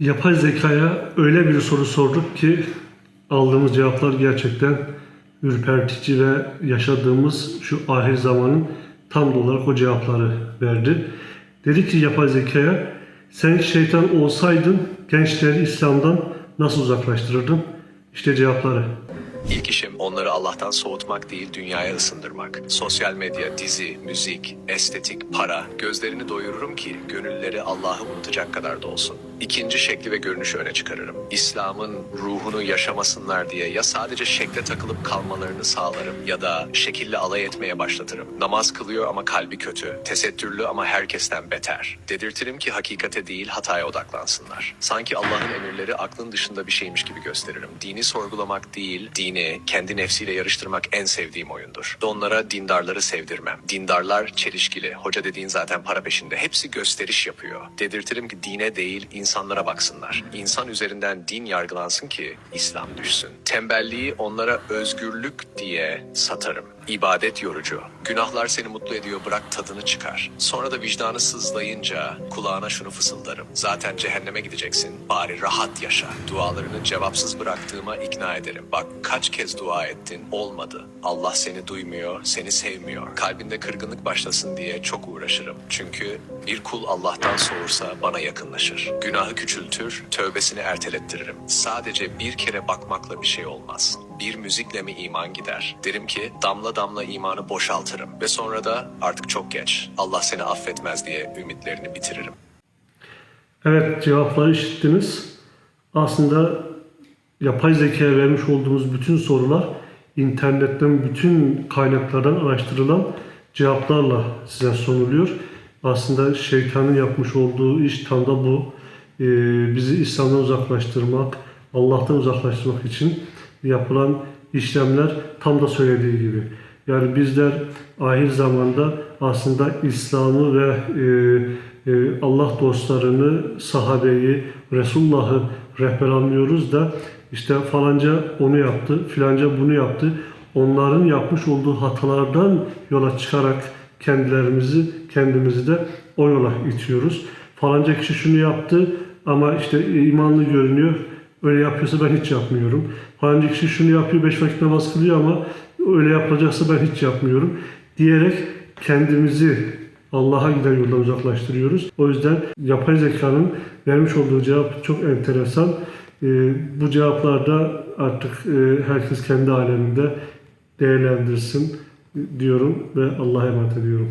Yapay zekaya öyle bir soru sorduk ki aldığımız cevaplar gerçekten ürpertici ve yaşadığımız şu ahir zamanın tam da olarak o cevapları verdi. Dedi ki yapay zekaya sen şeytan olsaydın gençleri İslam'dan nasıl uzaklaştırırdın? İşte cevapları. İlk işim onları Allah'tan soğutmak değil dünyaya ısındırmak. Sosyal medya, dizi, müzik, estetik, para gözlerini doyururum ki gönülleri Allah'ı unutacak kadar da olsun. İkinci şekli ve görünüşü öne çıkarırım. İslam'ın ruhunu yaşamasınlar diye ya sadece şekle takılıp kalmalarını sağlarım ya da şekille alay etmeye başlatırım. Namaz kılıyor ama kalbi kötü, tesettürlü ama herkesten beter. Dedirtirim ki hakikate değil hataya odaklansınlar. Sanki Allah'ın emirleri aklın dışında bir şeymiş gibi gösteririm. Dini sorgulamak değil, dini kendi nefsiyle yarıştırmak en sevdiğim oyundur. Onlara dindarları sevdirmem. Dindarlar çelişkili. Hoca dediğin zaten para peşinde. Hepsi gösteriş yapıyor. Dedirtirim ki dine değil insanlara baksınlar. İnsan üzerinden din yargılansın ki İslam düşsün. Tembelliği onlara özgürlük diye satarım. İbadet yorucu. Günahlar seni mutlu ediyor bırak tadını çıkar. Sonra da vicdanı sızlayınca kulağına şunu fısıldarım. Zaten cehenneme gideceksin. Bari rahat yaşa. Dualarını cevapsız bıraktığıma ikna ederim. Bak kaç kez dua ettin olmadı. Allah seni duymuyor, seni sevmiyor. Kalbinde kırgınlık başlasın diye çok uğraşırım. Çünkü bir kul Allah'tan soğursa bana yakınlaşır. Günahı küçültür, tövbesini ertelettiririm. Sadece bir kere bakmakla bir şey olmaz. Bir müzikle mi iman gider? Derim ki damla damla imanı boşaltırım ve sonra da artık çok geç. Allah seni affetmez diye ümitlerini bitiririm. Evet cevapları işittiniz. Aslında yapay zekaya vermiş olduğumuz bütün sorular internetten bütün kaynaklardan araştırılan cevaplarla size sunuluyor. Aslında şeytanın yapmış olduğu iş tam da bu. Ee, bizi İslam'dan uzaklaştırmak, Allah'tan uzaklaştırmak için yapılan işlemler tam da söylediği gibi. Yani bizler ahir zamanda aslında İslam'ı ve e, e, Allah dostlarını, sahabeyi, Resulullah'ı rehber almıyoruz da işte falanca onu yaptı, filanca bunu yaptı. Onların yapmış olduğu hatalardan yola çıkarak kendilerimizi, kendimizi de o yola itiyoruz. Falanca kişi şunu yaptı ama işte imanlı görünüyor. Öyle yapıyorsa ben hiç yapmıyorum. Falanca kişi şunu yapıyor, beş vakit namaz kılıyor ama öyle yapılacaksa ben hiç yapmıyorum. Diyerek kendimizi Allah'a giden yoldan uzaklaştırıyoruz. O yüzden yapay zekanın vermiş olduğu cevap çok enteresan. Ee, bu cevaplarda artık e, herkes kendi aleminde değerlendirsin diyorum ve Allah'a emanet ediyorum.